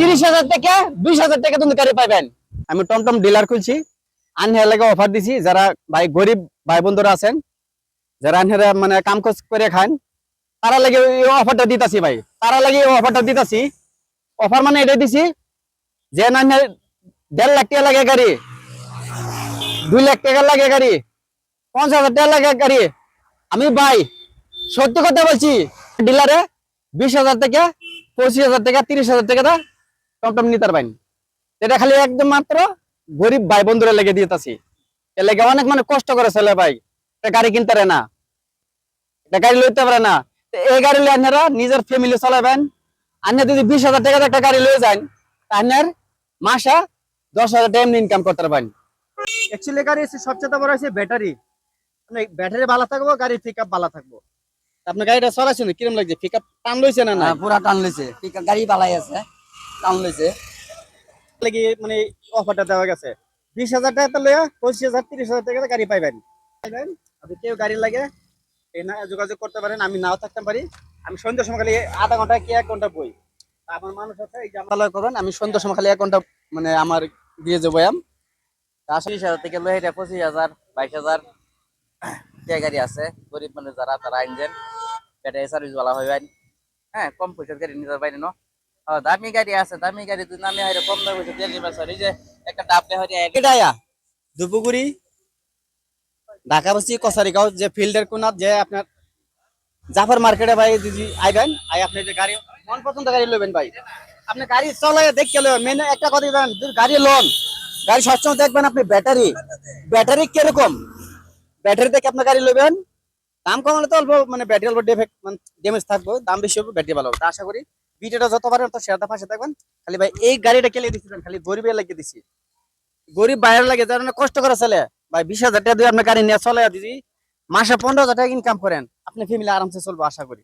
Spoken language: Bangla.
তিরিশ হাজার থেকে বিশ হাজার টাকা তুমি গাড়ি পাইবেন। আমি টমটম ডিলার খুলছি। আনহে লাগে অফার দিছি। যারা ভাই গরিব ভাই বন্ধুরা আছেন, যারা আনহেরা মানে কাম কাজ করে খান, তারা লাগে এই অফারটা দিতাছি ভাই। তারা লাগে এই অফারটা দিতাছি। অফার মানে এটা দিছি যে না দেড় লাখ টাকা লাগে গাড়ি, দুই লাখ টাকা লাগে গাড়ি, পঞ্চাশ হাজার টাকা লাগে গাড়ি। আমি ভাই, সত্যি কথা বলছি, ডিলারে বিশ হাজার থেকে পঁচিশ হাজার টাকা, তিরিশ হাজার টাকা টমটম নিতে পারবেন এটা খালি একদম মাত্র গরিব ভাই বন্ধুরা লেগে দিতেছি। এর লেগে অনেক মানে কষ্ট করে ছেলে ভাই। এটা গাড়ি কিনতে পারে না। এটা গাড়ি লইতে পারে না। এই গাড়ি লই আপনারা নিজের ফ্যামিলি চালাবেন। আপনি যদি বিশ হাজার টাকা একটা গাড়ি লয়ে যান আপনার মাসা দশ হাজার টাকা ইনকাম করতে পারবেন। অ্যাকচুয়ালি গাড়ি সবচেয়ে বড় হচ্ছে ব্যাটারি মানে ব্যাটারি ভালো থাকব গাড়ির পিক আপ ভালো থাকব। আপনার গাড়িটা চলাইছেন কিরম লাগছে? পিক আপ টান লইছে না না হ্যাঁ, পুরা টান লইছে। পিক- আপ গাড়ি পালাই আছে। টান লইছে। লাগি মানে অফারটা দেওয়া গেছে। বিশ হাজার টাকা লইয়া পঁচিশ হাজার তিরিশ হাজার টাকা গাড়ি পাইবেন। পাইবেন? আপনি কেউ গাড়ি লাগে না যোগাযোগ করতে পারেন আমি নাও থাকতে পারি। আমি সন্ধ্যার সময় খালি আধা ঘণ্টা কি এক ঘণ্টা বই। আমার মানুষ আছে এই জামালয় করবেন আমি সন্ধ্যার সময় খালি এক ঘণ্টা মানে আমার দিয়ে যাব আম তিরিশ হাজার থেকে লই এটা পঁচিশ হাজার বাইশ হাজার গাড়ি আছে গরিব মানুষ যারা তারা আনছেন ব্যাটারি সার্ভিস বলা হইবেন। হ্যাঁ কম পয়সার গাড়ি নিতে পারি না? ও, দামি গাড়ি আছে, দামি গাড়ি তুই কম দামি এই যে একটা ডাব নেই এটাইয়া দুপুগুড়ি ঢাকা বসি কসারিগাঁও যে ফিল্ডের যে আপনার জাফর মার্কেটে ভাই আইবেন, আই আপনি যে গাড়ি, মন পছন্দ গাড়ি ভাই। আপনি গাড়ি চলে দেখতে লবেন মেন একটা কথা জানেন গাড়ি লোন গাড়ি সবসময় দেখবেন আপনি ব্যাটারি ব্যাটারি কীরকম? ব্যাটারি দেখে আপনি গাড়ি লবেন দাম কমালে তো অল্প মানে ব্যাটারি অল্প ডিফেক্ট মানে থাকবে, দাম বেশি হবে ব্যাটারি ভালো হবে। আশা করি ভিডিওটা যত পারেন তত শেয়ারটা পাশে থাকবেন। খালি ভাই, এই গাড়িটা কেলে দিচ্ছিলেন খালি গরিবের লাগিয়ে দিছি। গরিব বাইরে লাগে যার জন্য কষ্ট করে চলে। ভাই, বিশ হাজার টাকা দিয়ে আপনার গাড়ি নিয়ে চলে দিদি মাসে পনেরো হাজার টাকা ইনকাম করেন। আপনি ফ্যামিলি আরামসে চলবো, আশা করি।